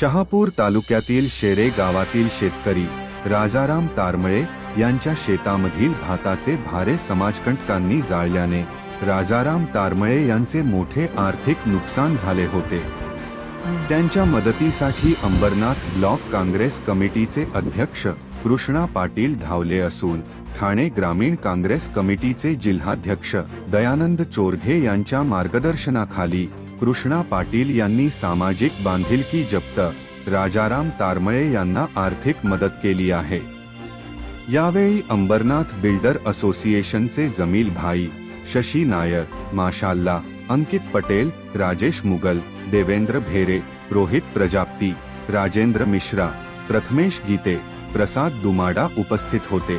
शहापूर तालुक्यातील शेरे गावातील शेतकरी राजाराम तारमळे यांच्या शेतामधील भाताचे भारे समाजकंटकांनी जाळल्याने राजाराम तारमळे यांचे मोठे आर्थिक नुकसान झाले होते. त्यांच्या मदतीसाठी अंबरनाथ ब्लॉक काँग्रेस कमिटीचे अध्यक्ष कृष्णा पाटील धावले असून ठाणे ग्रामीण काँग्रेस कमिटीचे जिल्हाध्यक्ष दयानंद चोरघे यांच्या मार्गदर्शनाखाली कृष्णा पाटील यांनी सामाजिक बांधिलकी जप्त. राजाराम तारमळे यांना आर्थिक मदत केली आहे. यावेळी अंबरनाथ बिल्डर असोसिएशनचे जमील भाई शशी नायर माशाल्ला अंकित पटेल राजेश मुगल देवेंद्र भेरे रोहित प्रजाप्ती राजेंद्र मिश्रा प्रथमेश गीते प्रसाद दुमाडा उपस्थित होते.